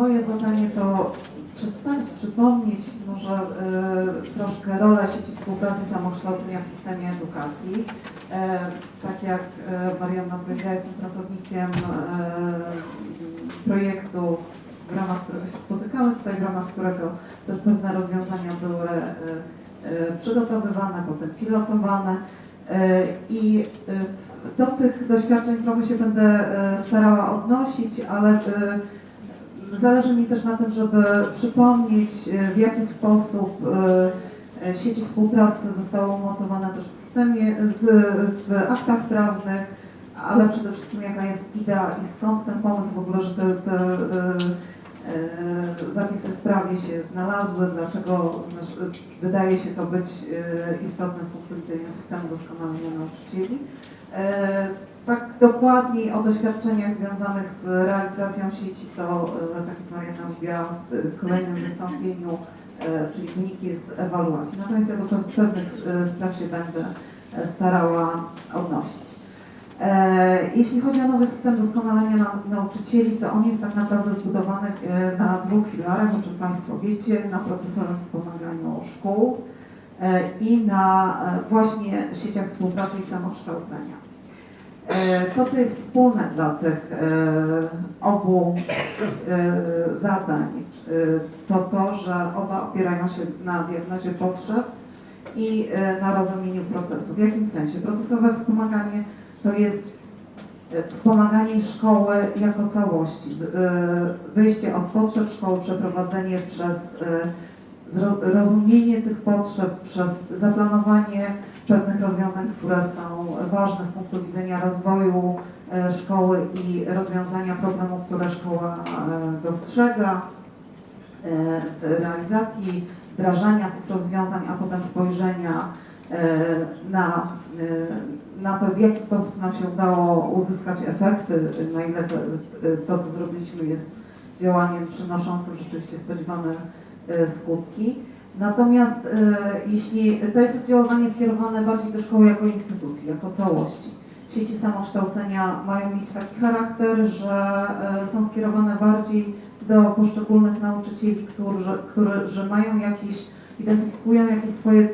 moje zadanie to przedstawić, przypomnieć może e, troszkę rolę sieci współpracy samokształcenia w systemie edukacji. E, tak jak e, Marianna powiedziała, jestem pracownikiem projektu, w ramach którego się spotykamy, tutaj w ramach którego też pewne rozwiązania były przygotowywane, potem pilotowane. I do tych doświadczeń trochę się będę starała odnosić, ale zależy mi też na tym, żeby przypomnieć, e, w jaki sposób e, e, sieci współpracy zostały umocowane też w systemie, w, w aktach prawnych, ale przede wszystkim jaka jest idea i skąd ten pomysł w ogóle, że e, e, zapisy w prawie się znalazły, dlaczego znaczy, wydaje się to być e, istotne z punktu widzenia systemu doskonalenia nauczycieli. E, Tak dokładniej o doświadczeniach związanych z realizacją sieci to, e, tak jak Marianna mówiła w kolejnym wystąpieniu, e, czyli wyniki z ewaluacji. Natomiast ja do pe- pewnych e, spraw się będę e, starała odnosić. E, Jeśli chodzi o nowy system doskonalenia na, nauczycieli, to on jest tak naprawdę zbudowany e, na dwóch filarach, o czym Państwo wiecie, na procesorem wspomaganiu szkół e, i na właśnie sieciach współpracy i samokształcenia. To, co jest wspólne dla tych obu zadań, to to, że oba opierają się na diagnozie potrzeb i na rozumieniu procesu. W jakim sensie? Procesowe wspomaganie to jest e, wspomaganie szkoły jako całości. E, Wyjście od potrzeb szkoły, przeprowadzenie przez e, rozumienie tych potrzeb, przez zaplanowanie pewnych rozwiązań, które są ważne z punktu widzenia rozwoju szkoły i rozwiązania problemów, które szkoła dostrzega, realizacji, wdrażania tych rozwiązań, a potem spojrzenia na, e, na to, w jaki sposób nam się udało uzyskać efekty, na ile to, to co zrobiliśmy jest działaniem przynoszącym rzeczywiście spodziewane e, skutki. Natomiast e, jeśli to jest oddziaływanie skierowane bardziej do szkoły jako instytucji, jako całości. Sieci samokształcenia mają mieć taki charakter, że e, są skierowane bardziej do poszczególnych nauczycieli, którzy, którzy że mają jakieś, identyfikują jakieś swoje e,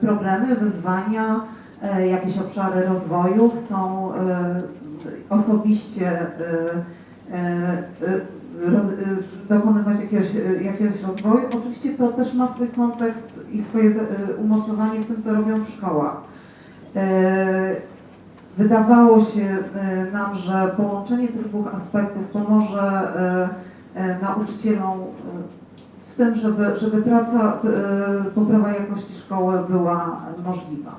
problemy, wyzwania, e, jakieś obszary rozwoju, chcą e, osobiście roz, dokonywać jakiegoś, jakiegoś rozwoju. Oczywiście to też ma swój kontekst i swoje umocowanie w tym, co robią w szkołach. Wydawało się nam, że połączenie tych dwóch aspektów pomoże nauczycielom tym, żeby, żeby praca, e, poprawa jakości szkoły była możliwa.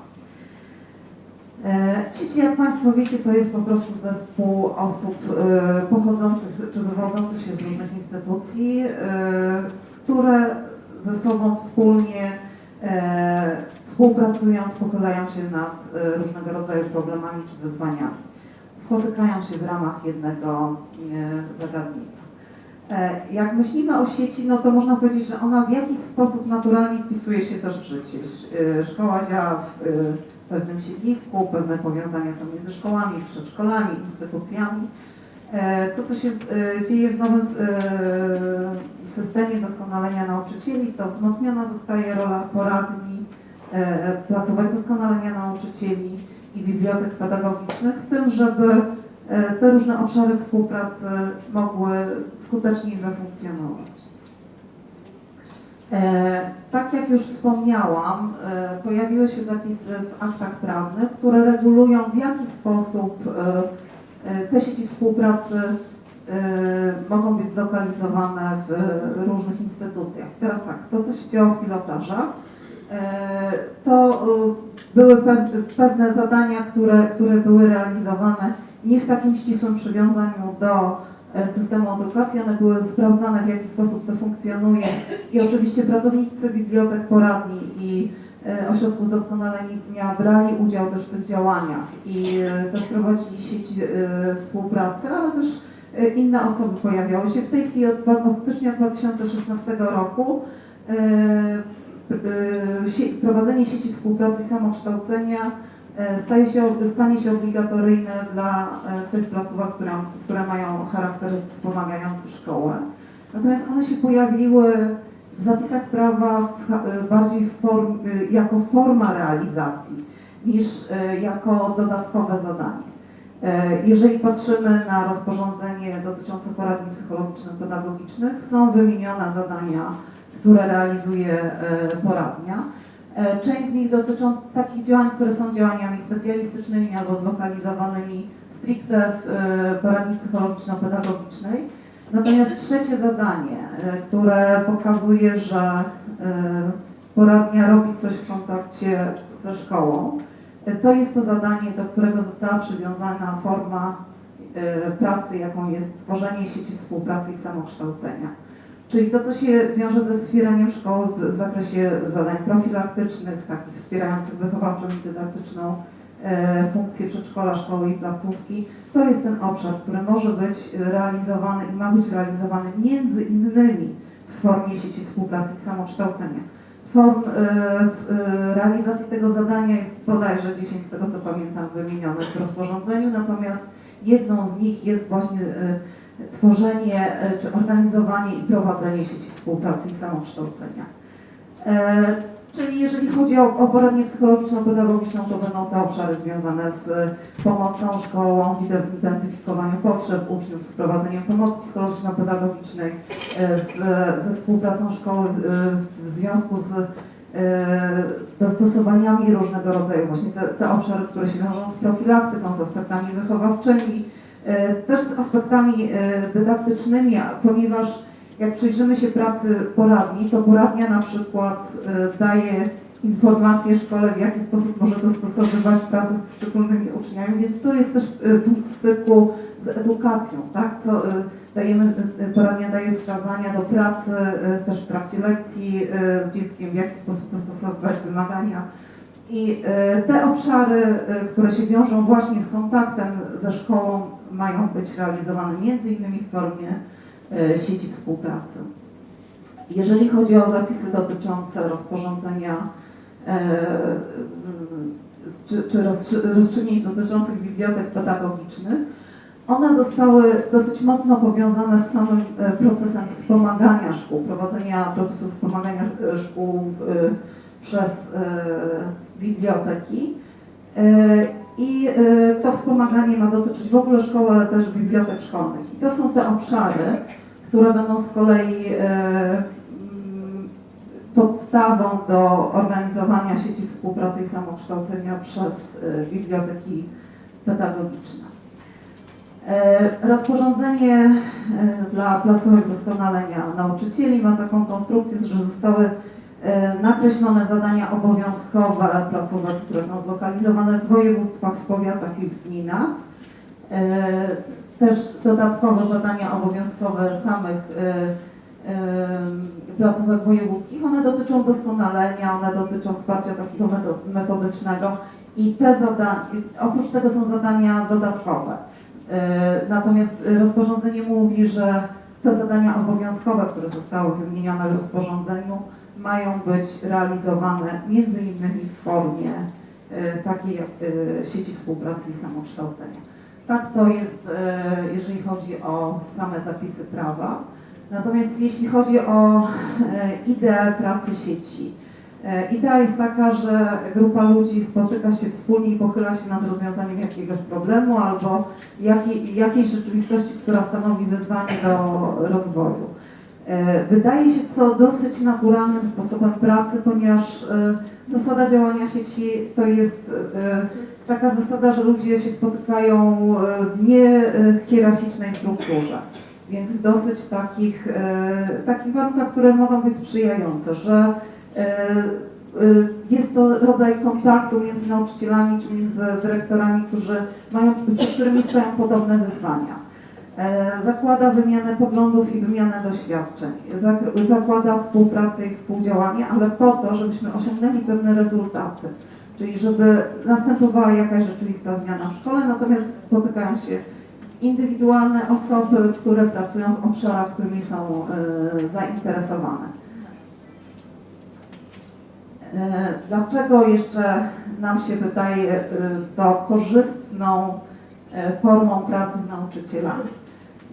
E, Sieci, jak Państwo wiecie, to jest po prostu zespół osób e, pochodzących czy wywodzących się z różnych instytucji, e, które ze sobą wspólnie e, współpracując pochylają się nad e, różnego rodzaju problemami czy wyzwaniami. Spotykają się w ramach jednego e, zagadnienia. E, Jak myślimy o sieci, no to można powiedzieć, że ona w jakiś sposób naturalnie wpisuje się też w życie. E, Szkoła działa w e, pewnym siedlisku, pewne powiązania są między szkołami, przedszkolami, instytucjami. To, co się dzieje w nowym systemie doskonalenia nauczycieli, to wzmocniona zostaje rola poradni, placówek doskonalenia nauczycieli i bibliotek pedagogicznych, w tym, żeby te różne obszary współpracy mogły skuteczniej zafunkcjonować. E, Tak jak już wspomniałam, e, pojawiły się zapisy w aktach prawnych, które regulują w jaki sposób e, e, te sieci współpracy e, mogą być zlokalizowane w e, różnych instytucjach. Teraz tak, to co się działo w pilotażach, e, to e, były pe- pewne zadania, które, które były realizowane nie w takim ścisłym przywiązaniu do e, systemu edukacji, one były sprawdzane w jaki sposób to funkcjonuje. I oczywiście pracownicy bibliotek, poradni i e, ośrodków doskonalenia brali udział też w tych działaniach. I e, też prowadzili sieci współpracy, ale też inne osoby pojawiały się. W tej chwili od, od stycznia 2016 roku prowadzenie sieci współpracy i samokształcenia staje się, stanie się obligatoryjne dla e, tych placówek, które, które mają charakter wspomagający szkołę. Natomiast one się pojawiły w zapisach prawa w, e, bardziej w form, e, jako forma realizacji niż e, jako dodatkowe zadanie. E, Jeżeli patrzymy na rozporządzenie dotyczące poradni psychologiczno-pedagogicznych, są wymienione zadania, które realizuje e, poradnia. E, Część z nich dotyczą takich działań, które są działaniami specjalistycznymi albo zlokalizowanymi stricte w e, poradni psychologiczno-pedagogicznej. Natomiast trzecie zadanie, e, które pokazuje, że poradnia robi coś w kontakcie ze szkołą, to jest to zadanie, do którego została przywiązana forma pracy, jaką jest tworzenie sieci współpracy i samokształcenia. Czyli to, co się wiąże ze wspieraniem szkoły w- zakresie zadań profilaktycznych, takich wspierających wychowawczą i dydaktyczną e, funkcję przedszkola, szkoły i placówki, to jest ten obszar, który może być realizowany i ma być realizowany między innymi w formie sieci współpracy i samokształcenia. Form e, e, realizacji tego zadania jest bodajże 10 z tego co pamiętam wymienionych w rozporządzeniu, natomiast jedną z nich jest właśnie tworzenie e, czy organizowanie i prowadzenie sieci współpracy i samokształcenia. E, Czyli jeżeli chodzi o, o poradnię psychologiczno-pedagogiczną, to będą te obszary związane z e, pomocą szkołą, w ide- identyfikowaniu potrzeb uczniów, z prowadzeniem pomocy psychologiczno-pedagogicznej, ze współpracą szkoły w związku z dostosowaniami różnego rodzaju, właśnie te, te obszary, które się wiążą z profilaktyką, z aspektami wychowawczymi, też z aspektami e, dydaktycznymi, ponieważ jak przyjrzymy się pracy poradni, to poradnia na przykład e, daje informacje szkole, w jaki sposób może dostosowywać pracę z poszczególnymi uczniami, więc to jest też e, punkt styku z edukacją, tak? Co e, dajemy, e, poradnia daje wskazania do pracy e, też w trakcie lekcji e, z dzieckiem, w jaki sposób dostosowywać wymagania. I e, te obszary, e, które się wiążą właśnie z kontaktem ze szkołą, mają być realizowane innymi w formie e, sieci współpracy. Jeżeli chodzi o zapisy dotyczące rozporządzenia e, czy, czy rozstrzy- rozstrzygnięć dotyczących bibliotek pedagogicznych, one zostały dosyć mocno powiązane z samym e, procesem wspomagania szkół, prowadzenia procesu wspomagania szkół przez biblioteki. I e, to wspomaganie ma dotyczyć w ogóle szkoły, ale też bibliotek szkolnych. I to są te obszary, które będą z kolei e, mm, podstawą do organizowania sieci współpracy i samokształcenia przez e, biblioteki pedagogiczne. Rozporządzenie dla placówek doskonalenia nauczycieli ma taką konstrukcję, że zostały nakreślone zadania obowiązkowe placówek, które są zlokalizowane w województwach, w powiatach i w gminach. E, Też dodatkowe zadania obowiązkowe samych e, e, placówek wojewódzkich. One dotyczą doskonalenia, one dotyczą wsparcia takiego meto- metodycznego i te zadania, oprócz tego są zadania dodatkowe. E, Natomiast e, rozporządzenie mówi, że te zadania obowiązkowe, które zostały wymienione w rozporządzeniu, mają być realizowane między innymi w formie e, takiej jak e, sieci współpracy i samokształcenia. Tak to jest, e, jeżeli chodzi o same zapisy prawa. Natomiast jeśli chodzi o ideę pracy sieci, idea jest taka, że grupa ludzi spotyka się wspólnie i pochyla się nad rozwiązaniem jakiegoś problemu albo jakiej, jakiejś rzeczywistości, która stanowi wyzwanie do rozwoju. E, Wydaje się to dosyć naturalnym sposobem pracy, ponieważ e, zasada działania sieci to jest e, taka zasada, że ludzie się spotykają w niehierarchicznej strukturze, więc w dosyć takich, takich warunkach, które mogą być sprzyjające, że jest to rodzaj kontaktu między nauczycielami czy między dyrektorami, którzy mają, przed którymi stoją podobne wyzwania. E, Zakłada wymianę poglądów i wymianę doświadczeń. Zak- Zakłada współpracę i współdziałanie, ale po to, żebyśmy osiągnęli pewne rezultaty. Czyli żeby następowała jakaś rzeczywista zmiana w szkole, natomiast spotykają się indywidualne osoby, które pracują w obszarach, którymi są e, zainteresowane. E, Dlaczego jeszcze nam się wydaje to korzystną formą pracy z nauczycielami?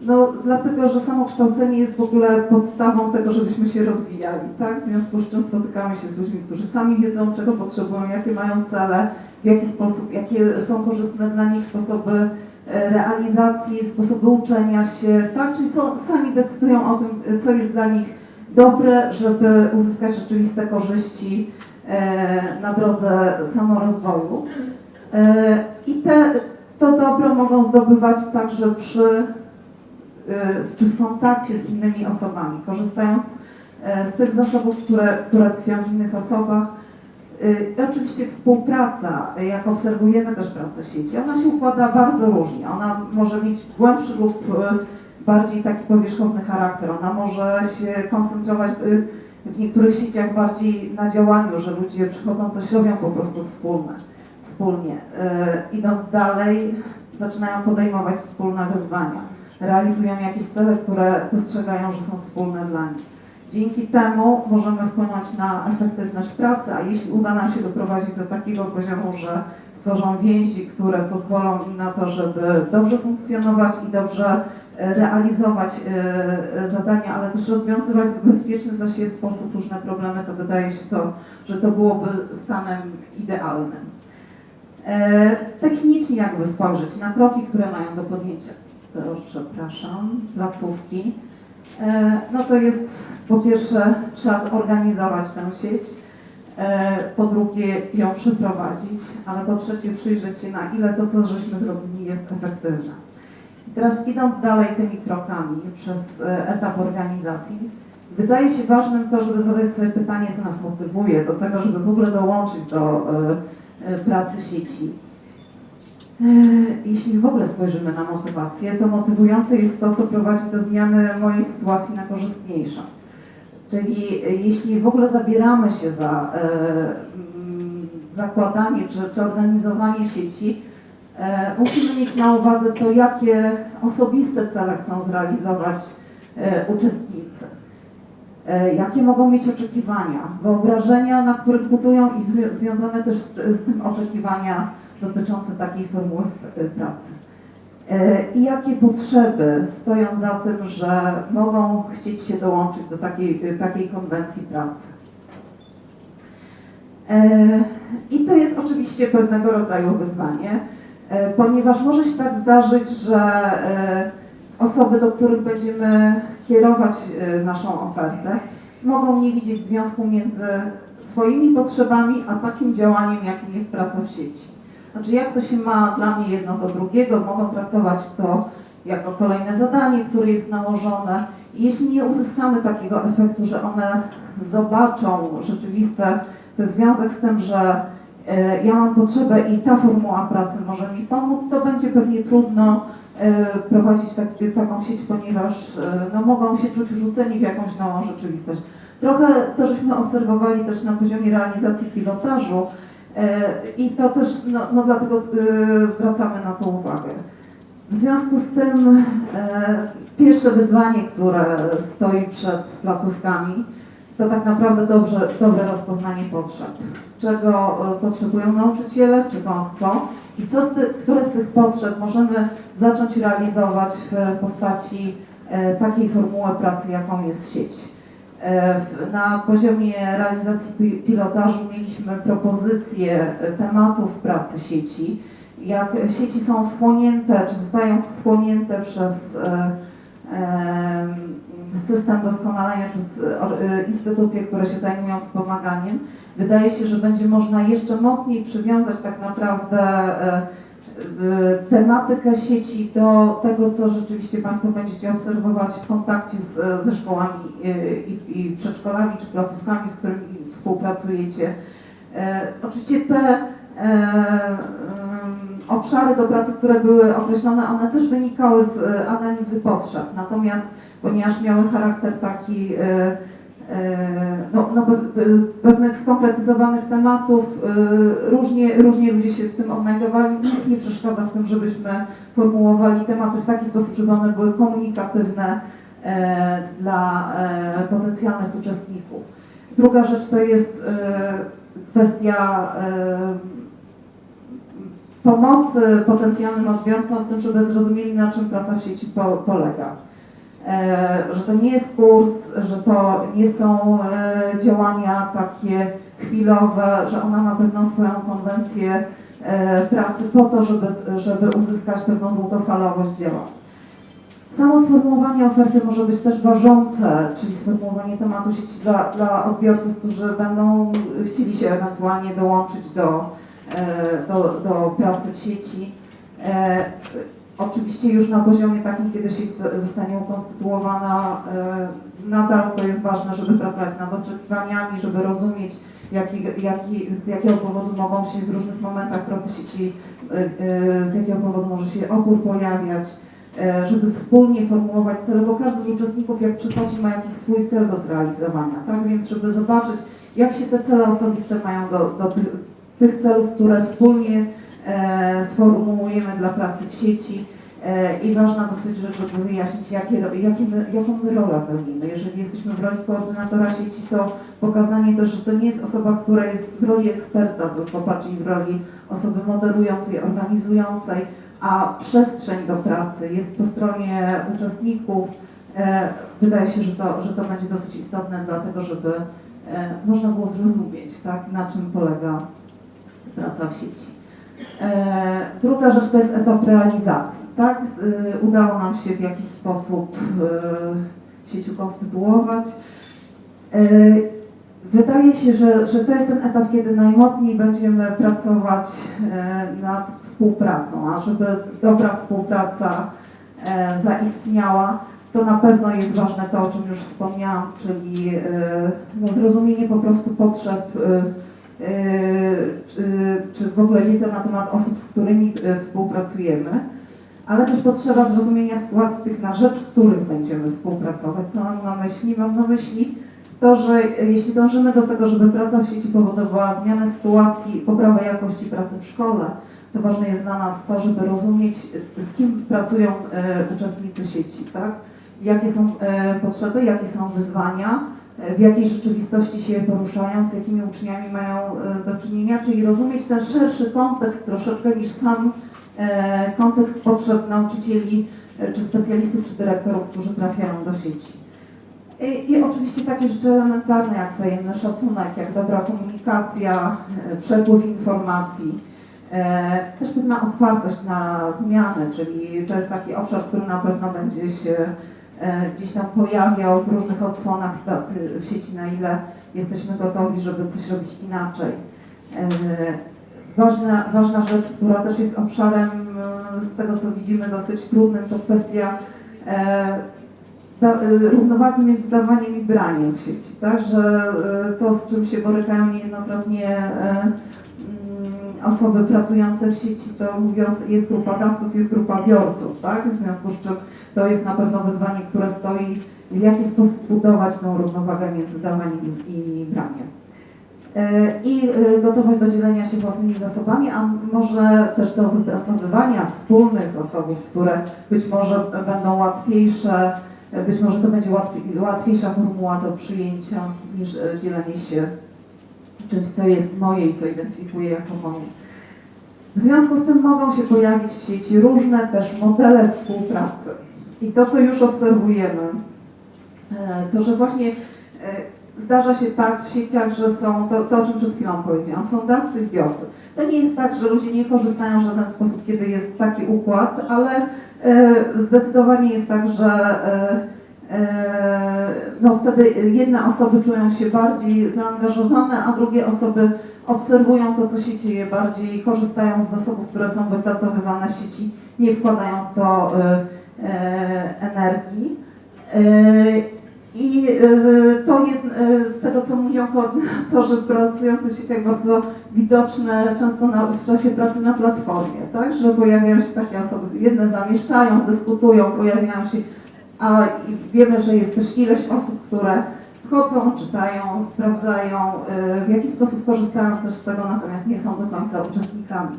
No, dlatego, że samo kształcenie jest w ogóle podstawą tego, żebyśmy się rozwijali, tak? W związku z czym spotykamy się z ludźmi, którzy sami wiedzą, czego potrzebują, jakie mają cele, w jaki sposób, jakie są korzystne dla nich sposoby e, realizacji, sposoby uczenia się, tak? Czyli są, sami decydują o tym, co jest dla nich dobre, żeby uzyskać rzeczywiste korzyści e, na drodze samorozwoju. E, I te, dobro mogą zdobywać także przy y, czy w kontakcie z innymi osobami, korzystając e, z tych zasobów, które, które tkwią w innych osobach. Y, I oczywiście współpraca, jak obserwujemy też pracę sieci, ona się układa bardzo różnie. Ona może mieć głębszy lub y, bardziej taki powierzchowny charakter. Ona może się koncentrować w niektórych sieciach bardziej na działaniu, że ludzie przychodzą, coś robią po prostu wspólne, wspólnie. Y, Idąc dalej, zaczynają podejmować wspólne wyzwania realizują jakieś cele, które dostrzegają, że są wspólne dla nich. Dzięki temu możemy wpłynąć na efektywność pracy, a jeśli uda nam się doprowadzić do takiego poziomu, że stworzą więzi, które pozwolą im na to, żeby dobrze funkcjonować i dobrze e, realizować e, zadania, ale też rozwiązywać w bezpieczny dla siebie sposób różne problemy, to wydaje się to, że to byłoby stanem idealnym. E, Technicznie jakby spojrzeć na kroki, które mają do podjęcia przepraszam, placówki, e, no to jest po pierwsze trzeba zorganizować tę sieć, e, po drugie ją przeprowadzić, ale po trzecie przyjrzeć się na ile to, co żeśmy zrobili jest efektywne. I teraz idąc dalej tymi krokami przez etap organizacji, wydaje się ważnym to, żeby zadać sobie pytanie, co nas motywuje do tego, żeby w ogóle dołączyć do pracy sieci. E, Jeśli w ogóle spojrzymy na motywację, to motywujące jest to, co prowadzi do zmiany mojej sytuacji na korzystniejszą. Czyli e, jeśli w ogóle zabieramy się za e, mm, zakładanie czy, czy organizowanie sieci, e, musimy mieć na uwadze to, jakie osobiste cele chcą zrealizować e, uczestnicy. E, Jakie mogą mieć oczekiwania, wyobrażenia, na których budują i zwi- związane też z, z tym oczekiwania dotyczące takiej formuły pracy. E, I jakie potrzeby stoją za tym, że mogą chcieć się dołączyć do takiej, e, takiej konwencji pracy. E, I to jest oczywiście pewnego rodzaju wyzwanie, ponieważ może się tak zdarzyć, że osoby, do których będziemy kierować e, naszą ofertę, mogą nie widzieć związku między swoimi potrzebami, a takim działaniem, jakim jest praca w sieci. Znaczy, jak to się ma dla mnie jedno do drugiego, mogą traktować to jako kolejne zadanie, które jest nałożone. Jeśli nie uzyskamy takiego efektu, że one zobaczą rzeczywiste ten związek z tym, że ja mam potrzebę i ta formuła pracy może mi pomóc, to będzie pewnie trudno e, prowadzić tak, taką sieć, ponieważ e, no, mogą się czuć rzuceni w jakąś nową rzeczywistość. Trochę to żeśmy obserwowali też na poziomie realizacji pilotażu e, i to też, no, no dlatego e, zwracamy na to uwagę. W związku z tym e, pierwsze wyzwanie, które stoi przed placówkami, to tak naprawdę dobrze, dobre rozpoznanie potrzeb. Czego e, potrzebują nauczyciele, czego chcą i co z ty, które z tych potrzeb możemy zacząć realizować w postaci e, takiej formuły pracy, jaką jest sieć. E, Na poziomie realizacji pi- pilotażu mieliśmy propozycje tematów pracy sieci. Jak sieci są wchłonięte, czy zostają wchłonięte przez system doskonalenia, przez e, e, instytucje, które się zajmują wspomaganiem, wydaje się, że będzie można jeszcze mocniej przywiązać tak naprawdę e, tematykę sieci do tego, co rzeczywiście Państwo będziecie obserwować w kontakcie z, ze szkołami i, i przedszkolami czy placówkami, z którymi współpracujecie. Oczywiście te obszary do pracy, które były określone, one też wynikały z e, analizy potrzeb. Natomiast ponieważ miały charakter taki e, e, no, no, pe- pe- pewnych skonkretyzowanych tematów, różnie, różnie ludzie się w tym odnajdowali. Nic nie przeszkadza w tym, żebyśmy formułowali tematy w taki sposób, żeby one były komunikatywne dla potencjalnych uczestników. Druga rzecz to jest kwestia pomocy potencjalnym odbiorcom w tym, żeby zrozumieli, na czym praca w sieci po, polega. E, że to nie jest kurs, że to nie są e, działania takie chwilowe, że ona ma pewną swoją konwencję e, pracy po to, żeby, żeby uzyskać pewną długofalowość dzieła. Samo sformułowanie oferty może być też ważące, czyli sformułowanie tematu sieci dla, dla odbiorców, którzy będą chcieli się ewentualnie dołączyć do, do, do pracy w sieci. E, Oczywiście już na poziomie takim, kiedy sieć zostanie ukonstytuowana, e, nadal to jest ważne, żeby pracować nad oczekiwaniami, żeby rozumieć, jaki, jaki, z jakiego powodu mogą się w różnych momentach pracy sieci, e, e, z jakiego powodu może się opór pojawiać, e, żeby wspólnie formułować cele, bo każdy z uczestników jak przychodzi ma jakiś swój cel do zrealizowania, tak? Więc żeby zobaczyć, jak się te cele osobiste mają do, do tych, celów, które wspólnie e, sformułujemy dla pracy w sieci. E, I ważna dosyć rzecz, żeby wyjaśnić, jakie, jakie my, jaką my rolę pełnimy. Jeżeli jesteśmy w roli koordynatora sieci, to pokazanie też, że to nie jest osoba, która jest w roli eksperta, tylko bardziej w roli osoby moderującej, organizującej, a przestrzeń do pracy jest po stronie uczestników. E, Wydaje się, że to, że to będzie dosyć istotne, dlatego żeby e, można było zrozumieć, tak, na czym polega praca w sieci. E, Druga rzecz to jest etap realizacji. Tak? Y, Udało nam się w jakiś sposób y, sieć ukonstytuować. E, Wydaje się, że, że to jest ten etap, kiedy najmocniej będziemy pracować e, nad współpracą, a żeby dobra współpraca e, zaistniała, to na pewno jest ważne to, o czym już wspomniałam, czyli e, no, zrozumienie po prostu potrzeb e, e, czy, czy w ogóle wiedza na temat osób, z którymi e, współpracujemy, ale też potrzeba zrozumienia sytuacji tych, na rzecz których będziemy współpracować. Co mam na myśli? Mam na myśli to, że jeśli dążymy do tego, żeby praca w sieci powodowała zmianę sytuacji, poprawę jakości pracy w szkole, to ważne jest dla nas to, żeby rozumieć, z kim pracują uczestnicy sieci, tak? Jakie są potrzeby, jakie są wyzwania, w jakiej rzeczywistości się poruszają, z jakimi uczniami mają e, do czynienia, czyli rozumieć ten szerszy kontekst troszeczkę niż sam e, kontekst potrzeb nauczycieli, e, czy specjalistów, czy dyrektorów, którzy trafiają do sieci. I, I oczywiście takie rzeczy elementarne jak wzajemny szacunek, jak dobra komunikacja, e, przepływ informacji, e, też pewna otwartość na zmiany, czyli to jest taki obszar, który na pewno będzie się e, gdzieś tam pojawiał w różnych odsłonach pracy w sieci, na ile jesteśmy gotowi, żeby coś robić inaczej. E, Ważna, ważna rzecz, która też jest obszarem e, z tego, co widzimy, dosyć trudnym, to kwestia e, da, równowagi między dawaniem i braniem w sieci, tak? Że to, z czym się borykają niejednokrotnie osoby pracujące w sieci, to mówiąc, jest grupa dawców, jest grupa biorców, tak? W związku z czym to jest na pewno wyzwanie, które stoi, w jaki sposób budować tą równowagę między dawaniem i, braniem. I y, gotowość do dzielenia się własnymi zasobami, a może też do wypracowywania wspólnych zasobów, które być może będą łatwiejsze, być może to będzie łatwiej, łatwiejsza formuła do przyjęcia niż e, dzielenie się czymś, co jest moje i co identyfikuję jako moje. W związku z tym mogą się pojawić w sieci różne też modele współpracy. I to, co już obserwujemy, e, to że właśnie e, zdarza się tak w sieciach, że są, to, to o czym przed chwilą powiedziałam, są dawcy i biorcy. To nie jest tak, że ludzie nie korzystają w żaden sposób, kiedy jest taki układ, ale e, zdecydowanie jest tak, że no wtedy jedne osoby czują się bardziej zaangażowane, a drugie osoby obserwują to, co się dzieje, bardziej korzystają z zasobów, które są wypracowywane w sieci, nie wkładają w to e, e, energii. E, I e, to jest e, z tego, co mówią koordynatorzy pracujący w sieciach bardzo widoczne często na, w czasie pracy na platformie, tak? Że pojawiają się takie osoby, jedne zamieszczają, dyskutują, pojawiają się, a wiemy, że jest też ileś osób, które wchodzą, czytają, sprawdzają, e, w jaki sposób korzystają też z tego, natomiast nie są do końca uczestnikami.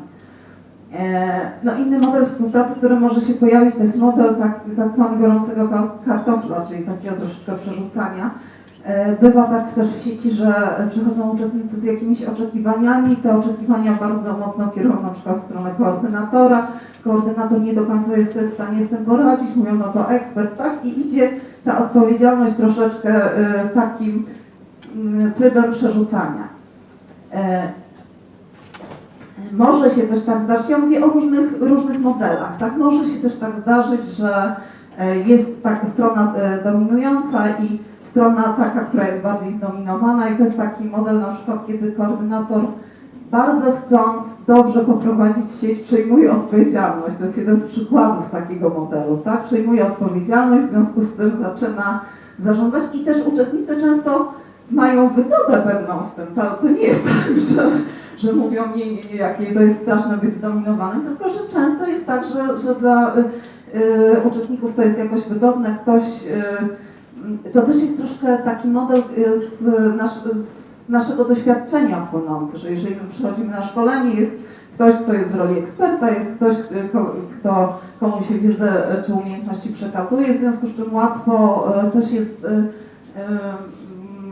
E, No inny model współpracy, który może się pojawić, to jest model tak, tak zwanego gorącego ka- kartofla, czyli takiego troszeczkę przerzucania. E, Bywa tak też w sieci, że przychodzą uczestnicy z jakimiś oczekiwaniami, te oczekiwania bardzo mocno kierują na przykład w stronę koordynatora. Koordynator nie do końca jest w stanie z tym poradzić, mówią no to ekspert, tak? I idzie ta odpowiedzialność troszeczkę e, takim mm, trybem przerzucania. E, Może się też tak zdarzyć, ja mówię o różnych, różnych modelach, tak? Może się też tak zdarzyć, że jest taka strona dominująca i strona taka, która jest bardziej zdominowana i to jest taki model na przykład, kiedy koordynator bardzo chcąc dobrze poprowadzić sieć, przejmuje odpowiedzialność. To jest jeden z przykładów takiego modelu, tak? Przejmuje odpowiedzialność, w związku z tym zaczyna zarządzać i też uczestnicy często mają wygodę pewną w tym. To, to nie jest tak, że, że mówią nie, nie, nie, jakie to jest straszne być zdominowanym, tylko że często jest tak, że, że dla y, y, uczestników to jest jakoś wygodne, ktoś y, to też jest troszkę taki model y, z, nasz, z naszego doświadczenia płynący, że jeżeli my przychodzimy na szkolenie, jest ktoś, kto jest w roli eksperta, jest ktoś, kto, kto komu się wiedzę czy umiejętności przekazuje, w związku z czym łatwo y, też jest y,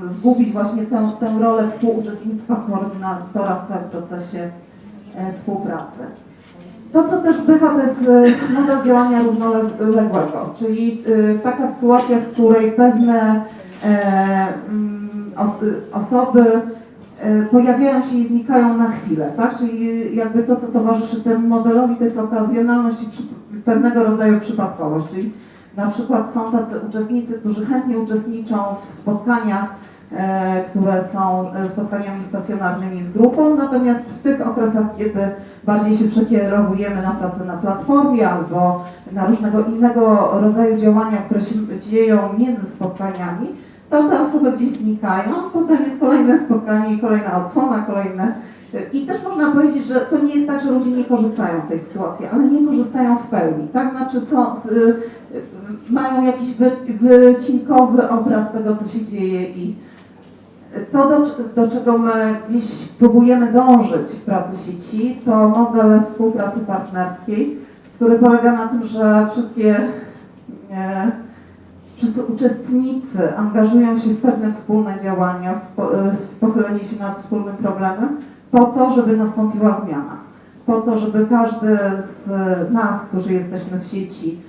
zgubić właśnie tę, tę rolę współuczestnictwa koordynatora w całym procesie współpracy. To, co też bywa, to jest model działania równoległego, czyli y, taka sytuacja, w której pewne e, mm, os- osoby e, pojawiają się i znikają na chwilę, tak? Czyli jakby to, co towarzyszy temu modelowi, to jest okazjonalność i pewnego rodzaju przypadkowość, czyli na przykład są tacy uczestnicy, którzy chętnie uczestniczą w spotkaniach, e, które są e, spotkaniami stacjonarnymi z grupą, natomiast w tych okresach, kiedy bardziej się przekierowujemy na pracę na platformie albo na różnego innego rodzaju działania, które się dzieją między spotkaniami, to te osoby gdzieś znikają, potem jest kolejne spotkanie kolejna odsłona, kolejne. I też można powiedzieć, że to nie jest tak, że ludzie nie korzystają z tej sytuacji, ale nie korzystają w pełni, tak? Znaczy są, y, mają jakiś wy, wycinkowy obraz tego, co się dzieje i to, do, do czego my gdzieś próbujemy dążyć w pracy sieci, to model współpracy partnerskiej, który polega na tym, że wszystkie e, wszyscy uczestnicy angażują się w pewne wspólne działania, w, po, w pochylenie się nad wspólnym problemem, po to, żeby nastąpiła zmiana. Po to, żeby każdy z nas, którzy jesteśmy w sieci, e,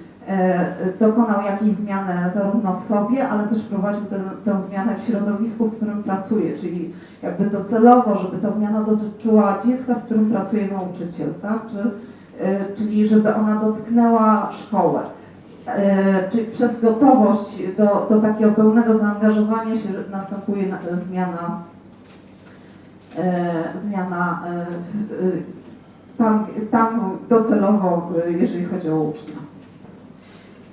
dokonał jakiejś zmiany zarówno w sobie, ale też wprowadził tę, tę zmianę w środowisku, w którym pracuje, czyli jakby docelowo, żeby ta zmiana dotyczyła dziecka, z którym pracuje nauczyciel, tak? Czy, e, czyli żeby ona dotknęła szkołę. E, Czyli przez gotowość do, do takiego pełnego zaangażowania się następuje na- zmiana, e, zmiana e, e, tam, tam docelowo, e, jeżeli chodzi o ucznia.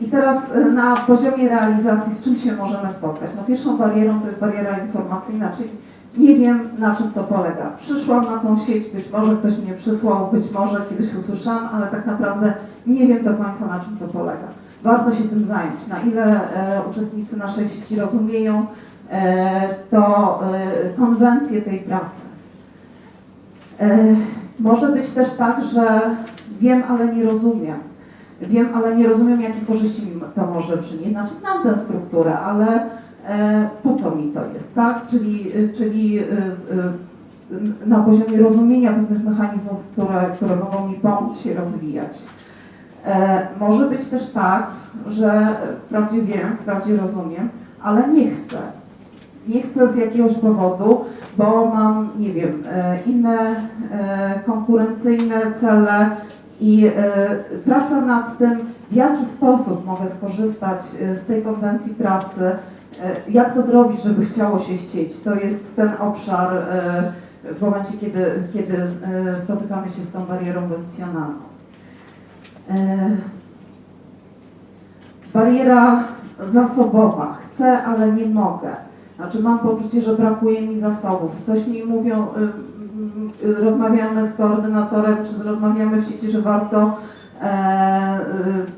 I teraz e, na poziomie realizacji z czym się możemy spotkać? No pierwszą barierą to jest bariera informacyjna, czyli nie wiem na czym to polega. Przyszłam na tą sieć, być może ktoś mnie przysłał, być może kiedyś usłyszałam, ale tak naprawdę nie wiem do końca na czym to polega. Warto się tym zająć. Na ile e, uczestnicy naszej sieci rozumieją e, to e, konwencję tej pracy. E, może być też tak, że wiem, ale nie rozumiem. Wiem, ale nie rozumiem, jakie korzyści mi to może przynieść. Znaczy znam tę strukturę, ale e, po co mi to jest, tak? Czyli, czyli e, e, na poziomie rozumienia pewnych mechanizmów, które, które mogą mi pomóc się rozwijać. E, może być też tak, że wprawdzie wiem, wprawdzie rozumiem, ale nie chcę. Nie chcę z jakiegoś powodu, bo mam, nie wiem, e, inne e, konkurencyjne cele i e, praca nad tym, w jaki sposób mogę skorzystać e, z tej konwencji pracy, e, jak to zrobić, żeby chciało się chcieć. To jest ten obszar w momencie, kiedy, kiedy spotykamy się z tą barierą emocjonalną. E, Bariera zasobowa. Chcę, ale nie mogę. Znaczy mam poczucie, że brakuje mi zasobów. Coś mi mówią, rozmawiamy z koordynatorem, czy rozmawiamy w sieci, że warto e,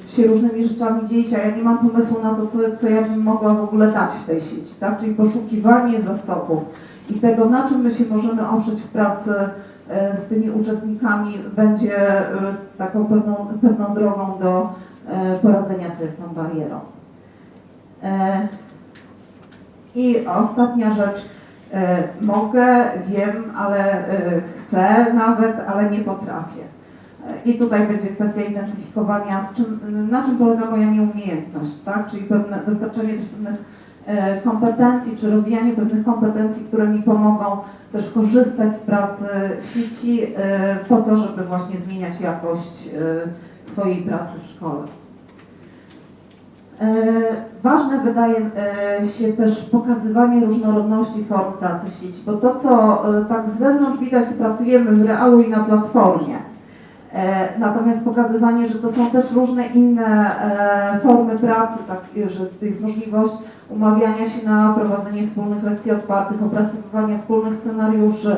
y, się różnymi rzeczami dzielić, a ja nie mam pomysłu na to, co, co ja bym mogła w ogóle dać w tej sieci. Tak? Czyli poszukiwanie zasobów i tego, na czym my się możemy oprzeć w pracy e, z tymi uczestnikami, będzie e, taką pewną, pewną drogą do e, poradzenia sobie z tą barierą. E, I ostatnia rzecz, e, mogę, wiem, ale e, chcę nawet, ale nie potrafię. E, I tutaj będzie kwestia identyfikowania, czym, na czym polega moja nieumiejętność, tak? czyli pewne, dostarczenie też pewnych e, kompetencji, czy rozwijanie pewnych kompetencji, które mi pomogą też korzystać z pracy w sieci e, po to, żeby właśnie zmieniać jakość e, swojej pracy w szkole. E, Ważne wydaje e, się też pokazywanie różnorodności form pracy w sieci, bo to, co e, tak z zewnątrz widać, to pracujemy w realu i na platformie. Natomiast pokazywanie, że to są też różne inne formy pracy, tak, że jest możliwość umawiania się na prowadzenie wspólnych lekcji otwartych, opracowywania wspólnych scenariuszy,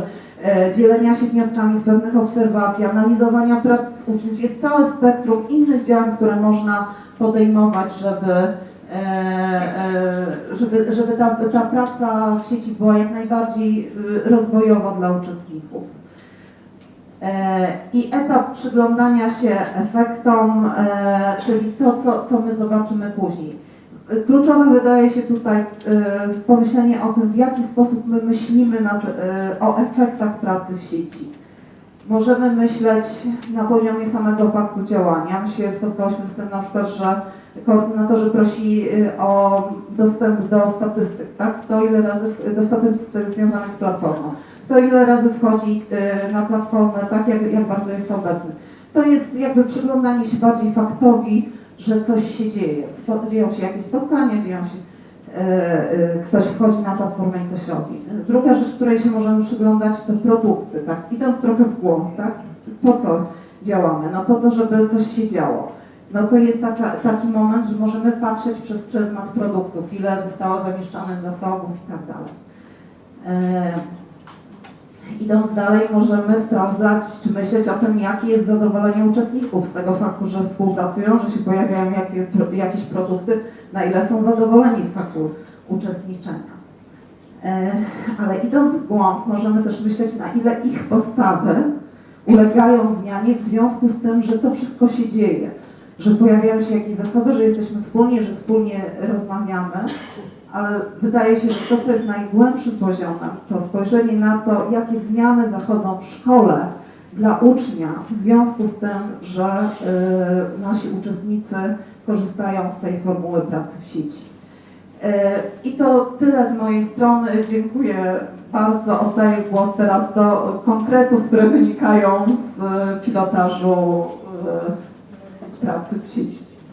dzielenia się wnioskami z pewnych obserwacji, analizowania prac uczniów. Jest całe spektrum innych działań, które można podejmować, żeby, e, e, żeby, żeby ta, ta praca w sieci była jak najbardziej y, rozwojowa dla uczestników. E, I etap przyglądania się efektom, e, czyli to, co, co my zobaczymy później. E, Kluczowe wydaje się tutaj e, pomyślenie o tym, w jaki sposób my myślimy nad, e, o efektach pracy w sieci. Możemy myśleć na poziomie samego faktu działania. My się spotkałyśmy z tym na przykład, że koordynatorzy prosili y, o dostęp do statystyk, tak? To ile razy, do statystyk związanych z platformą. Kto ile razy wchodzi y, na platformę, tak jak, jak bardzo jest obecny. To jest jakby przyglądanie się bardziej faktowi, że coś się dzieje. Dzieją się jakieś spotkania, dzieją się, ktoś wchodzi na platformę i coś robi. Druga rzecz, której się możemy przyglądać, to produkty, tak? Idąc trochę w głąb, tak? Po co działamy? No po to, żeby coś się działo. No to jest taka, taki moment, że możemy patrzeć przez pryzmat produktów, ile zostało zamieszczanych zasobów i tak dalej. Idąc dalej, możemy sprawdzać, czy myśleć o tym, jakie jest zadowolenie uczestników z tego faktu, że współpracują, że się pojawiają jakieś produkty, na ile są zadowoleni z faktu uczestniczenia. E, Ale idąc w głąb, możemy też myśleć, na ile ich postawy ulegają zmianie w związku z tym, że to wszystko się dzieje, że pojawiają się jakieś zasoby, że jesteśmy wspólnie, że wspólnie rozmawiamy, ale wydaje się, że to, co jest najgłębszym poziomem, to spojrzenie na to, jakie zmiany zachodzą w szkole dla ucznia w związku z tym, że y, nasi uczestnicy korzystają z tej formuły pracy w sieci. Y, I to tyle z mojej strony. Dziękuję bardzo. Oddaję głos teraz do konkretów, które wynikają z pilotażu y, pracy w sieci.